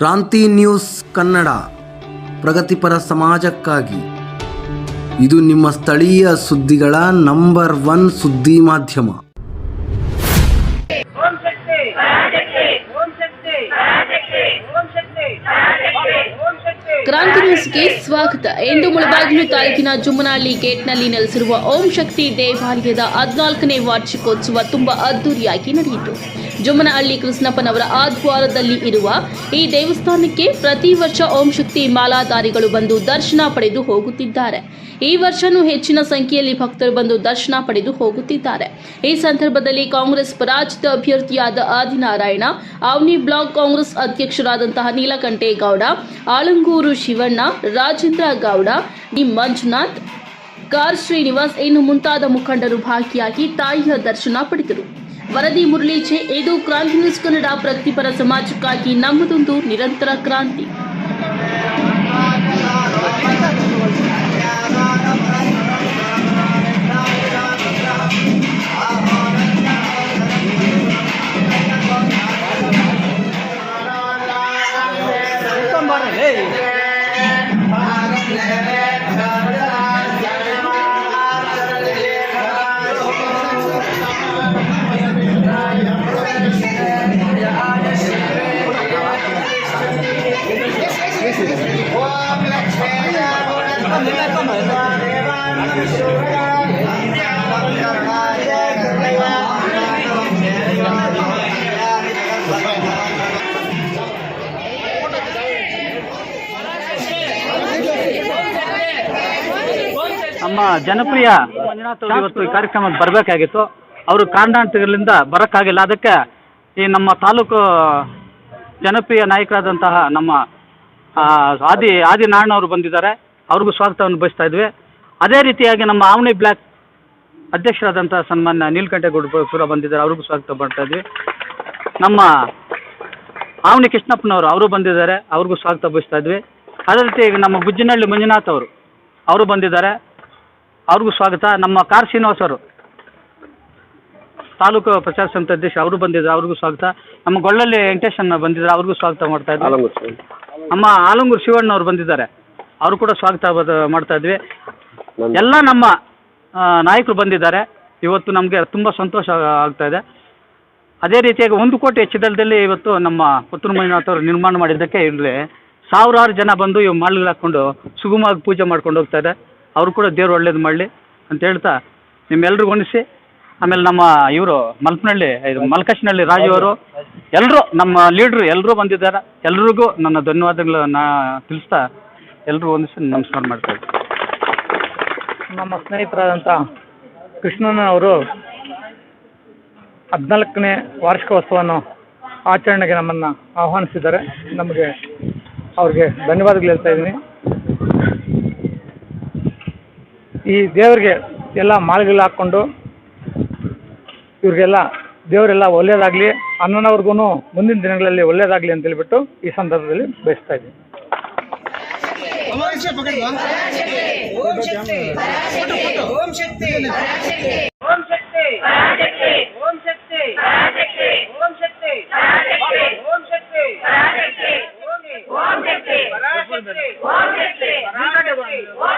ಕ್ರಾಂತಿ ನ್ಯೂಸ್ ಕನ್ನಡ ಪ್ರಗತಿಪರ ಸಮಾಜಕ್ಕಾಗಿ. ಇದು ನಿಮ್ಮ ಸ್ಥಳೀಯ ಸುದ್ದಿಗಳ ನಂಬರ್ ಒನ್ ಸುದ್ದಿ ಮಾಧ್ಯಮ. ಓಂ ಶಕ್ತಿ ಓಂ ಶಕ್ತಿ ಓಂ ಶಕ್ತಿ ಓಂ ಶಕ್ತಿ. ಕ್ರಾಂತಿ ನ್ಯೂಸ್ಗೆ ಸ್ವಾಗತ. ಇಂದು ಮುಳಬಾಗಿಲು ತಾಲೂಕಿನ ಜುಮ್ಮನಹಳ್ಳಿ ಗೇಟ್ನಲ್ಲಿ ನೆಲೆಸಿರುವ ಓಂ ಶಕ್ತಿ ದೇವಾಲಯದ ಹದಿನಾಲ್ಕನೇ ವಾರ್ಷಿಕೋತ್ಸವ ತುಂಬಾ ಅದ್ದೂರಿಯಾಗಿ ನಡೆಯಿತು. ಜುಮ್ಮನಹಳ್ಳಿ ಕೃಷ್ಣಪ್ಪನವರ ಆಧ್ವಾರದಲ್ಲಿ ಇರುವ ಈ ದೇವಸ್ಥಾನಕ್ಕೆ ಪ್ರತಿ ವರ್ಷ ಓಂ ಶಕ್ತಿ ಮಾಲಾಧಾರಿಗಳು ಬಂದು ದರ್ಶನ ಪಡೆದು ಹೋಗುತ್ತಿದ್ದಾರೆ. ಈ ವರ್ಷನೂ ಹೆಚ್ಚಿನ ಸಂಖ್ಯೆಯಲ್ಲಿ ಭಕ್ತರು ಬಂದು ದರ್ಶನ ಪಡೆದು ಹೋಗುತ್ತಿದ್ದಾರೆ. ಈ ಸಂದರ್ಭದಲ್ಲಿ ಕಾಂಗ್ರೆಸ್ ಪರಾಜಿತ ಅಭ್ಯರ್ಥಿಯಾದ ಆದಿನಾರಾಯಣ, ಅವನಿ ಬ್ಲಾಕ್ ಕಾಂಗ್ರೆಸ್ ಅಧ್ಯಕ್ಷರಾದಂತಹ ನೀಲಕಂಠೇಗೌಡ ಆಳಂಗೂರು ಶಿವಣ್ಣ, ರಾಜೇಂದ್ರ ಗೌಡ, ಡಿ ಮಂಜುನಾಥ್, ಕಾರ್ ಶ್ರೀನಿವಾಸ್, ಇನ್ನು ಮುಂತಾದ ಮುಖಂಡರು ಭಾಗಿಯಾಗಿ ತಾಯಿಯ ದರ್ಶನ ಪಡೆದರು. ವರದಿ ಮುರಳೀಚೆ ಇದು ಕ್ರಾಂತಿ ನ್ಯೂಸ್ ಕನ್ನಡ ಪ್ರತಿಪರ ಸಮಾಜಕ್ಕಾಗಿ ನಮ್ಮದೊಂದು ನಿರಂತರ ಕ್ರಾಂತಿ. ನಮ್ಮ ಜನಪ್ರಿಯ ಮಂಜುನಾಥ್ ಇವತ್ತು ಈ ಕಾರ್ಯಕ್ರಮಕ್ಕೆ ಬರಬೇಕಾಗಿತ್ತು. ಅವರು ಕಾರಣಾಂತರಗಳಿಂದ ಬರೋಕ್ಕಾಗಿಲ್ಲ. ಅದಕ್ಕೆ ಈ ನಮ್ಮ ತಾಲೂಕು ಜನಪ್ರಿಯ ನಾಯಕರಾದಂತಹ ನಮ್ಮ ಆದಿ ಆದಿ ನಾರಾಯಣ ಅವರು ಬಂದಿದ್ದಾರೆ. ಅವ್ರಿಗೂ ಸ್ವಾಗತವನ್ನು ಬಯಸ್ತಾ ಇದ್ವಿ. ಅದೇ ರೀತಿಯಾಗಿ ನಮ್ಮ ಆವಣಿ ಬ್ಲಾಕ್ ಅಧ್ಯಕ್ಷರಾದಂಥ ಸನ್ಮಾನ್ಯ ನೀಲಕಂಠೇಗೌಡರು ಕೂಡ ಬಂದಿದ್ದಾರೆ. ಅವ್ರಿಗೂ ಸ್ವಾಗತ ಮಾಡ್ತಾ ಇದ್ವಿ. ನಮ್ಮ ಆವಣಿ ಕೃಷ್ಣಪ್ಪನವರು ಅವರು ಬಂದಿದ್ದಾರೆ. ಅವ್ರಿಗೂ ಸ್ವಾಗತ ಬಯಸ್ತಾ ಇದ್ವಿ. ಅದೇ ರೀತಿ ಈಗ ನಮ್ಮ ಗುಜ್ಜಿನಹಳ್ಳಿ ಮಂಜುನಾಥ್ ಅವರು ಅವರು ಬಂದಿದ್ದಾರೆ. ಅವ್ರಿಗೂ ಸ್ವಾಗತ. ನಮ್ಮ ಕಾರ್ ಶ್ರೀನಿವಾಸ್ ಅವರು ತಾಲೂಕು ಪ್ರಚಾರ ಸಮಿತಿ ಅಧ್ಯಕ್ಷ ಅವರು ಬಂದಿದ್ದಾರೆ. ಅವ್ರಿಗೂ ಸ್ವಾಗತ. ನಮ್ಮ ಗೊಳ್ಳಲ್ಲಿ ವೆಂಕಟೇಶನ್ ಬಂದಿದ್ದಾರೆ. ಅವ್ರಿಗೂ ಸ್ವಾಗತ ಮಾಡ್ತಾ ಇದ್ವಿ. ನಮ್ಮ ಆಲಂಗೂರು ಶಿವಣ್ಣ ಅವರು ಬಂದಿದ್ದಾರೆ. ಅವರು ಕೂಡ ಸ್ವಾಗತ ಮಾಡ್ತಾ ಇದ್ವಿ. ಎಲ್ಲ ನಮ್ಮ ನಾಯಕರು ಬಂದಿದ್ದಾರೆ. ಇವತ್ತು ನಮಗೆ ತುಂಬ ಸಂತೋಷ ಆಗ್ತಾ ಇದೆ. ಅದೇ ರೀತಿಯಾಗಿ ಒಂದು ಕೋಟಿ ಹೆಚ್ಚಿದಲ್ಲದಲ್ಲಿ ಇವತ್ತು ನಮ್ಮ ಪುತ್ತೂರು ಮಂಜುನಾಥ್ ಅವರು ನಿರ್ಮಾಣ ಮಾಡಿದ್ದಕ್ಕೆ ಇಲ್ಲಿ ಸಾವಿರಾರು ಜನ ಬಂದು ಇವು ಮಾಲೆಗಳು ಹಾಕ್ಕೊಂಡು ಸುಗಮವಾಗಿ ಪೂಜೆ ಮಾಡ್ಕೊಂಡು ಹೋಗ್ತಾರೆ ಅವರು ಕೂಡ ದೇವ್ರು ಒಳ್ಳೇದು ಮಾಡಲಿ ಅಂತ ಹೇಳ್ತಾ ನಿಮ್ಮೆಲ್ರಿಗೂ ಗುಣಿಸಿ ಆಮೇಲೆ ನಮ್ಮ ಇವರು ಮಲ್ಪನಹಳ್ಳಿ ಇದು ಮಲ್ಕಶ್ನಹಳ್ಳಿ ರಾಜು ಅವರು. ಎಲ್ಲರೂ ನಮ್ಮ ಲೀಡ್ರು ಎಲ್ಲರೂ ಬಂದಿದ್ದಾರೆ. ಎಲ್ರಿಗೂ ನನ್ನ ಧನ್ಯವಾದಗಳು ನಾ ತಿಳಿಸ್ತಾ ಎಲ್ಲರೂ ಒಂದಿಸಿ ನಮಸ್ಕಾರ ಮಾಡ್ತಾ ನಮ್ಮ ಸ್ನೇಹಿತರಾದಂಥ ಕೃಷ್ಣನವರು ಹದಿನಾಲ್ಕನೇ ವಾರ್ಷಿಕೋತ್ಸವವನ್ನು ಆಚರಣೆಗೆ ನಮ್ಮನ್ನು ಆಹ್ವಾನಿಸಿದ್ದಾರೆ. ನಮಗೆ ಅವ್ರಿಗೆ ಧನ್ಯವಾದಗಳು ಹೇಳ್ತಾ ಇದ್ದೀನಿ. ಈ ದೇವರಿಗೆ ಎಲ್ಲ ಮಾಲೆಗಳು ಹಾಕ್ಕೊಂಡು ಇವ್ರಿಗೆಲ್ಲ ದೇವರೆಲ್ಲ ಒಳ್ಳೇದಾಗಲಿ ಅನ್ನನವ್ರಿಗೂ ಮುಂದಿನ ದಿನಗಳಲ್ಲಿ ಒಳ್ಳೇದಾಗಲಿ ಅಂತ ಹೇಳ್ಬಿಟ್ಟು ಈ ಸಂದರ್ಭದಲ್ಲಿ ಬಯಸ್ತಾ ಇದ್ದೀನಿ. ಓಂ ಶಕ್ತಿ ಓಂ ಶಕ್ತಿ